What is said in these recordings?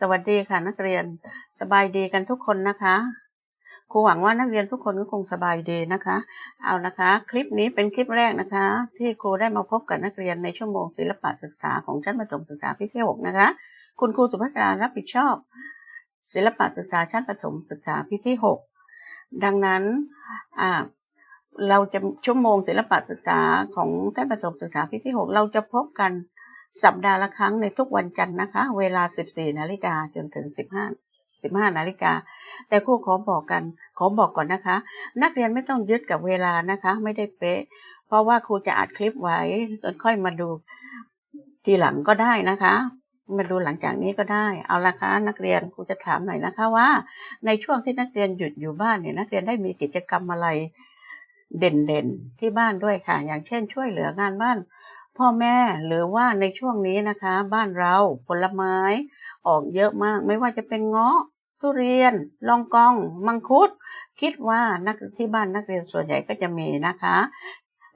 สวัสดีค่ะนักเรียนสบายดีกันทุกคนนะคะครูหวังว่านักเรียนทุกคนก็คงสบายดีนะคะ เอานะคะ คลิปนี้เป็นคลิปแรกนะคะ ที่ครูได้มาพบกับนักเรียนในชั่วโมงศิลปะศึกษาของชั้นประถมศึกษาปีที่หกนะคะ คุณครูสุภัตรารับผิดชอบ ศิลปะศึกษาชั้นประถมศึกษาปีที่หกดังนั้นเราจะชั่วโมงศิลปะศึกษาของชั้นประถมศึกษาปีที่หกเราจะพบกัน สัปดาห์ละครั้งในทุกวันจันทร์นะคะ เวลา 14 นาฬิกาจนถึง 15 15 นาฬิกา แต่ครูขอบอกกัน ขอบอกก่อนนะคะ นักเรียนไม่ต้องยึดกับเวลานะคะ ไม่ได้เป๊ะ เพราะว่าครูจะอัดคลิปไว้แล้วค่อยมาดูทีหลังก็ได้นะคะ มาดูหลังจากนี้ก็ได้ เอาละคะ นักเรียนครูจะถามหน่อยนะคะว่า ในช่วงที่นักเรียนหยุดอยู่บ้านเนี่ยนักเรียนได้มีกิจกรรมอะไรเด่นๆที่บ้านด้วยค่ะ อย่างเช่น ช่วยเหลืองานบ้าน พ่อแม่หรือว่าในช่วงนี้นะคะ บ้านเราผลไม้ ออกเยอะมาก ไม่ว่าจะเป็นเงาะทุเรียน ลองกอง มังคุด คิดว่านักที่บ้านนักเรียนส่วนใหญ่ก็จะมีนะคะ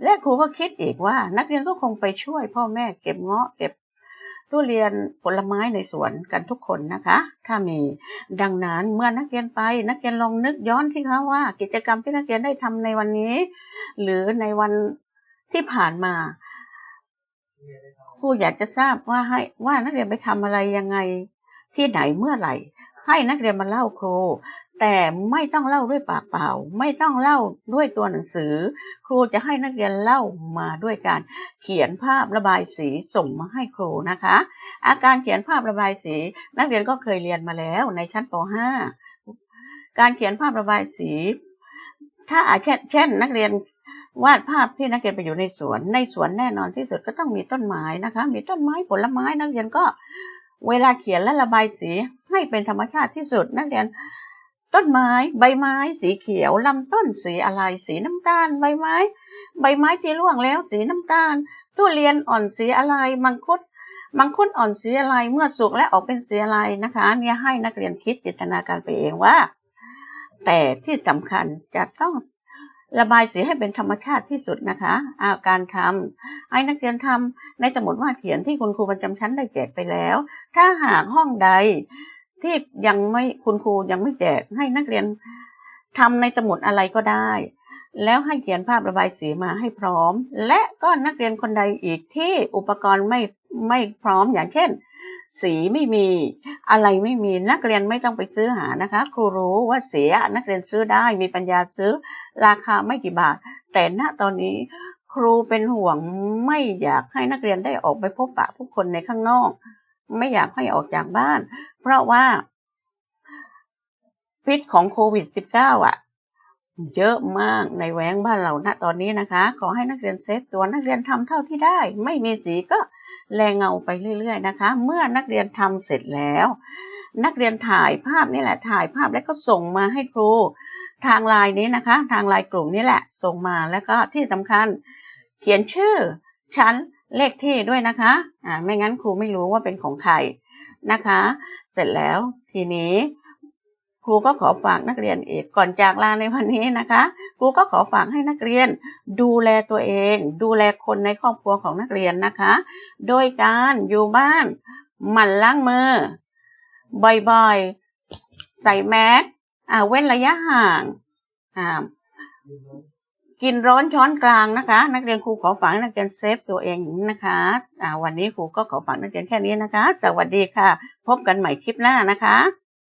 และครูก็คิดอีกว่า นักเรียนก็คงไปช่วย พ่อแม่เก็บเงาะเก็บทุเรียนผลไม้ในสวนกันทุกคนนะคะ ถ้ามีดังนั้นเมื่อนักเรียนไปนักเรียนลองนึกย้อนที่เขาว่า กิจกรรมที่นักเรียนได้ทำในวันนี้ หรือในวันที่ผ่านมา ครูอยากจะทราบว่าให้ว่านักเรียนไปทำอะไรยังไงที่ไหนเมื่อไหร่ ให้นักเรียนมาเล่าครู แต่ไม่ต้องเล่าด้วยปากเปล่า ไม่ต้องเล่าด้วยตัวหนังสือ ครูจะให้นักเรียนเล่ามาด้วยการเขียนภาพระบายสีส่งมาให้ครูนะคะ อาการเขียนภาพระบายสี นักเรียนก็เคยเรียนมาแล้วในชั้นป .5 การเขียนภาพระบายสี ถ้าอาเช่นนักเรียน วาดภาพที่นักเรียนไปอยู่ในสวน ในสวนแน่นอนที่สุดก็ต้องมีต้นไม้นะคะ มีต้นไม้ผลไม้นักเรียนก็เวลาเขียนและระบายสีให้เป็นธรรมชาติที่สุด นักเรียน ต้นไม้ใบไม้ สีเขียวลำต้นสีอะไรสีน้ำตาล ใบไม้ ใบไม้ที่ร่วงแล้วสีน้ำตาลทุเรียนอ่อนสีอะไรมังคุดมังคุดอ่อนสีอะไรเมื่อสุกและออกเป็นสีอะไรนะคะเนี่ยให้นักเรียนคิดจินตนาการไปเองว่า แต่ที่สำคัญจะต้อง ระบายสีให้เป็นธรรมชาติที่สุดนะคะอาการทำให้นักเรียนทำในสมุดวาดเขียนที่คุณครูประจำชั้นได้แจกไปแล้ว ถ้าหากห้องใดที่ยังไม่คุณครูยังไม่แจกให้นักเรียนทำในสมุดอะไรก็ได้ แล้วให้เขียนภาพระบายสีมาให้พร้อม และก็นักเรียนคนใดอีกที่อุปกรณ์ไม่ไม่พร้อมอย่างเช่น สีไม่มี อะไรไม่มีนักเรียนไม่ต้องไปซื้อหานะคะ ครูรู้ว่าเสียนักเรียนซื้อได้มีปัญญาซื้อ ราคาไม่กี่บาท แต่ณตอนนี้ครูเป็นห่วงไม่อยากให้นักเรียนได้ออกไปพบปะผู้คนในข้างนอก ไม่อยากให้ออกจากบ้าน เพราะว่า พิษของโควิด -19 อะเยอะมากในแหวงบ้านเราณตอนนี้นะคะ ขอให้นักเรียนเซฟตัวนักเรียนทำเท่าที่ได้ ไม่มีสีก็ แรงเงาไปเรื่อยๆนะคะ เมื่อนักเรียนทำเสร็จแล้ว นักเรียนถ่ายภาพนี่แหละถ่ายภาพแล้วก็ส่งมาให้ครู ทางไลน์นี้นะคะ ทางไลน์กลุ่มนี้แหละ ส่งมาแล้วก็ที่สำคัญ เขียนชื่อชั้นเลขที่ด้วยนะคะอ่าไม่งั้นครูไม่รู้ว่าเป็นของใครนะคะ เสร็จแล้วทีนี้ ครูก็ขอฝากนักเรียนอีกก่อนจากลาในวันนี้นะคะ ครูก็ขอฝากให้นักเรียนดูแลตัวเอง ดูแลคนในครอบครัวของนักเรียนนะคะ โดยการอยู่บ้านหมั่นล้างมือ บ่อยๆ ใส่แมสอ่าเว้นระยะห่างอ่ากินร้อนช้อนกลางนะคะ นักเรียนครูขอฝากนักเรียนเซฟตัวเองนะคะอ่าวันนี้ครูก็ขอฝากนักเรียนแค่นี้นะคะ สวัสดีค่ะ พบกันใหม่คลิปหน้านะคะ